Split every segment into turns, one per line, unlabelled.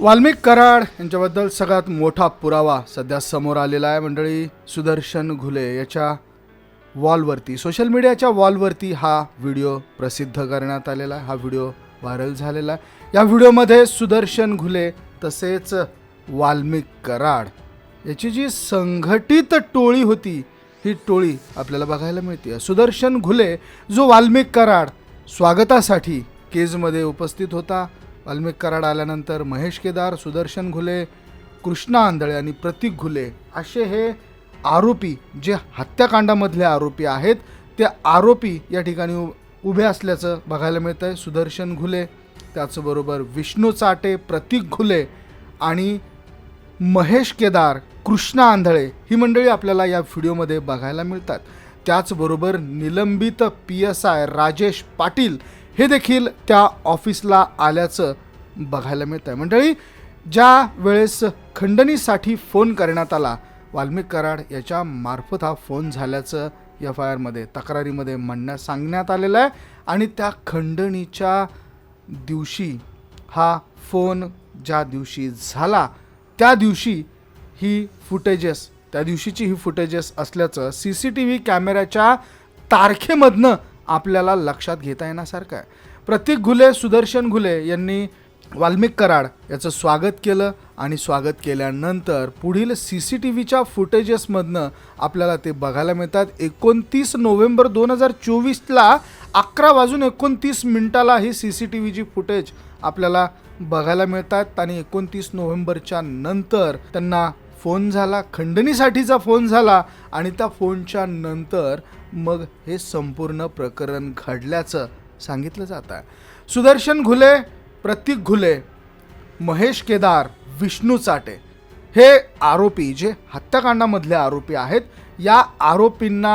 वाल्मिक कराड यांच्याबद्दल सगळ्यात मोठा पुरावा सध्या समोर आलेला आहे. मंडळी सुदर्शन घुले याच्या वॉलवरती सोशल मीडियाच्या वॉलवरती हा व्हिडिओ प्रसिद्ध करण्यात आलेला आहे. हा व्हिडिओ व्हायरल झालेला आहे. या व्हिडिओमध्ये सुदर्शन घुले तसेच वाल्मिक कराड याची जी संघटित टोळी होती ही टोळी आपल्याला बघायला मिळते. सुदर्शन घुले जो वाल्मिक कराड स्वागतासाठी केजमध्ये उपस्थित होता वाल्मिक कराड आल्यानंतर महेश केदार सुदर्शन घुले कृष्णा आंधळे आणि प्रतीक घुले असे हे आरोपी जे हत्याकांडामधले आरोपी आहेत ते आरोपी या ठिकाणी उ- उभे असल्याचं बघायला मिळतं आहे सुदर्शन घुले त्याचबरोबर विष्णू चाटे प्रतीक घुले आणि महेश केदार कृष्णा आंधळे ही मंडळी आपल्याला या व्हिडिओमध्ये बघायला मिळतात. त्याचबरोबर निलंबित P S I Rajesh Patil हे देखील त्या ऑफिसला आल्याचं बघायला मिळतं आहे मंडळी ज्या वेळेस खंडणीसाठी फोन करण्यात आला वाल्मिक कराड याच्या मार्फत हा फोन झाल्याचं एफ आय आरमध्ये तक्रारीमध्ये म्हणण्यास सांगण्यात आलेलं आहे. आणि त्या खंडणीच्या दिवशी हा फोन ज्या दिवशी झाला त्या दिवशी ही फुटेजेस त्या दिवशीची ही फुटेजेस असल्याचं सी सी टी व्ही कॅमेऱ्याच्या तारखेमधनं आपल्याला लक्षात घेता येण्यासारखं आहे. प्रतीक घुले सुदर्शन घुले यांनी वाल्मिक कराड याचं स्वागत केलं आणि स्वागत केल्यानंतर पुढील सी सी टी व्हीच्या फुटेजेसमधनं आपल्याला ते बघायला मिळतात. एकोणतीस नोव्हेंबर दोन हजार चोवीसला अकरा वाजून एकोणतीस मिनिटाला ही सी सी टी व्हीची फुटेज आपल्याला बघायला मिळतात आणि एकोणतीस नोव्हेंबरच्या नंतर त्यांना फोन झाला खंडणीसाठीचा फोन झाला आणि त्या फोनच्या नंतर मग हे संपूर्ण प्रकरण घडल्याचं सांगितलं जात आहे. सुदर्शन घुले प्रतीक घुले महेश केदार विष्णू चाटे. हे आरोपी जे हत्याकांडामधले आरोपी आहेत या आरोपींना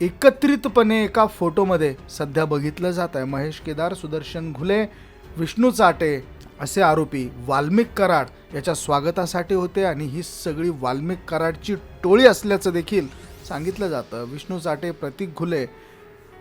एकत्रितपणे एका फोटोमध्ये सध्या बघितलं जात आहे. महेश केदार सुदर्शन घुले विष्णू चाटे असे आरोपी वाल्मिक कराड याच्या स्वागतासाठी होते आणि ही सगळी वाल्मिक कराडची टोळी असल्याचं देखील सांगितलं जातं. विष्णू चाटे प्रतीक घुले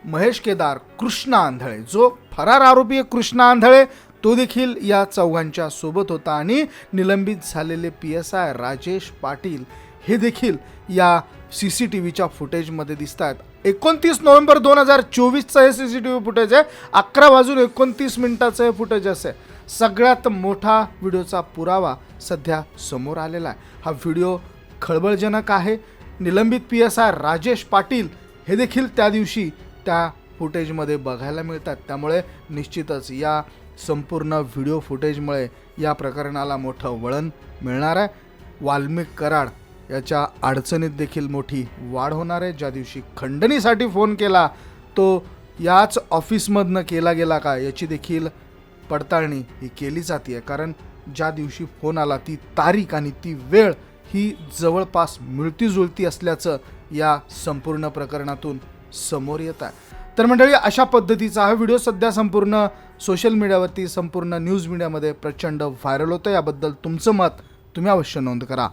महेश केदार कृष्णा आंधळे. जो फरार आरोपी आहे कृष्णा आंधळे तो देखील या चौघांच्या सोबत होता आणि निलंबित झालेले P S I Rajesh Patil हे देखील या सी सी टी व्हीच्या फुटेजमध्ये दिसत आहेत एकोणतीस नोव्हेंबर दोन हजार चोवीसचं हे C C T V footage आहे. अकरा वाजून एकोणतीस मिनिटाचं हे फुटेज असे. सगळ्यात मोठा व्हिडिओचा पुरावा सध्या समोर आलेला आहे. हा व्हिडिओ खळबळजनक आहे. निलंबित P S I Rajesh Patil हे देखील त्या दिवशी त्या फुटेजमध्ये बघायला मिळतात. त्यामुळे निश्चितच या संपूर्ण व्हिडिओ फुटेजमुळे या प्रकरणाला मोठं वळण मिळणार आहे. वाल्मिक कराड याच्या अडचणीत देखील मोठी वाढ होणार आहे. ज्या दिवशी खंडणीसाठी फोन केला तो याच ऑफिसमधनं केला गेला का याची देखील पडताळणी ही केली जाते कारण ज्या दिवशी फोन आला ती तारीख आणि ती वेळ ही जवळपास मिळतीजुळती असल्याचं या संपूर्ण प्रकरणातून समोर येत आहे. तर मंडळी अशा पद्धतीचा हा व्हिडिओ सध्या संपूर्ण सोशल मीडियावरती संपूर्ण न्यूज मीडियामध्ये प्रचंड व्हायरल होतं याबद्दल तुमचं मत तुम्ही अवश्य नोंद करा.